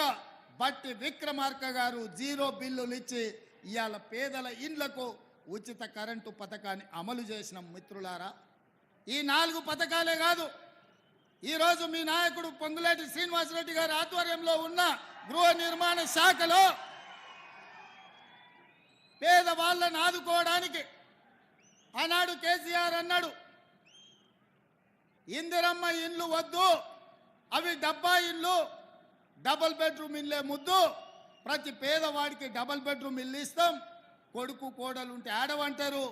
ముఖ్యమంత్రిగా బట్టి విక్రమార్క గారు జీరో బిల్లులు ఇచ్చి ఇవాళ పేదల ఇండ్లకు ఉచిత కరెంటు పథకాన్ని అమలు చేసిన మిత్రులారా ఈ నాలుగు పథకాలే కాదు ఈరోజు మీ నాయకుడు పొంగులేటి శ్రీనివాసరెడ్డి గారి ఆధ్వర్యంలో ఉన్న గృహ నిర్మాణ శాఖలో పేదవాళ్ళని ఆదుకోవడానికి ఆనాడు కేసీఆర్ అన్నాడు ఇందిరమ్మ ఇండ్లు వద్దు అవి డబ్బా ఇల్లు డబల్ బెడ్రూమ్ ఇల్లే ముద్దు. ప్రతి పేదవాడికి డబల్ బెడ్రూమ్ ఇల్లు ఇస్తాం. కొడుకు కోడలు ఉంటే ఆడవంటారు.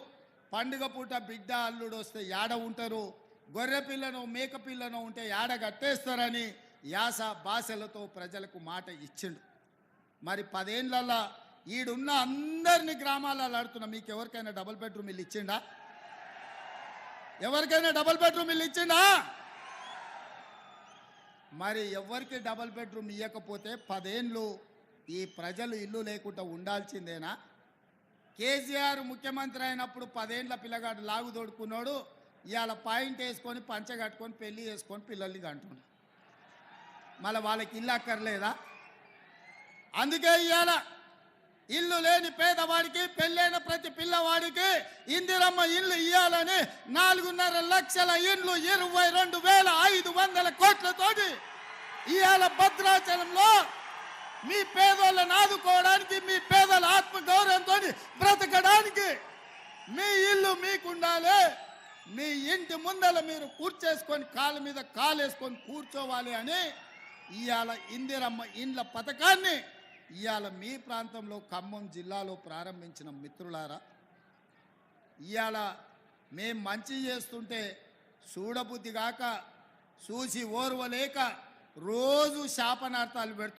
పండుగ పూట బిడ్డ అల్లుడు వస్తే యాడ ఉంటారు? గొర్రె పిల్లను మేక పిల్లను ఉంటే యాడ కట్టేస్తారని యాస భాషలతో ప్రజలకు మాట ఇచ్చిండు. మరి పదేళ్ళల్లో ఈడున్న అందరిని గ్రామాలలో ఆడుతున్నా మీకు ఎవరికైనా డబుల్ బెడ్రూమ్ ఇల్లు ఇచ్చిండా? ఎవరికైనా డబుల్ బెడ్రూమ్ ఇల్లు ఇచ్చిండా? మరి ఎవరికి డబుల్ బెడ్రూమ్ ఇవ్వకపోతే పదేండ్లు ఈ ప్రజలు ఇల్లు లేకుండా ఉండాల్సిందేనా? కేసీఆర్ ముఖ్యమంత్రి అయినప్పుడు పదేండ్ల పిల్లగాడు లాగు తోడుకున్నాడు ఇవాళ పాయింట్ వేసుకొని పంచ కట్టుకొని పెళ్ళి చేసుకొని పిల్లల్ని కంటున్నాడు. మళ్ళీ వాళ్ళకి ఇల్లు అక్కర్లేదా? అందుకే ఇవాళ ఇల్లు లేని పేదవాడికి పెళ్ళైన ప్రతి పిల్లవాడికి ఇందిరమ్మ ఇల్లు ఇవ్వాలని నాలుగున్నర లక్షల ఇండ్లు ఇరవై రెండు వేల ఐదు వందల ఇవాళ భద్రాచలంలో మీ పేదోళ్ళని ఆదుకోవడానికి మీ పేదల ఆత్మ గౌరవంతో బ్రతకడానికి మీ ఇల్లు మీకుండాలి. మీ ఇంటి ముందల మీరు కూర్చేసుకొని కాళ్ళ మీద కాలేసుకొని కూర్చోవాలి అని ఇవాళ ఇందిరమ్మ ఇండ్ల పథకాన్ని ఇవాళ మీ ప్రాంతంలో ఖమ్మం జిల్లాలో ప్రారంభించిన మిత్రులారా ఇవాళ మేం మంచి చేస్తుంటే చూడబుద్ధి కాక చూసి ఓర్వలేక రోజు శాపనార్థాలు పెడుతున్నారు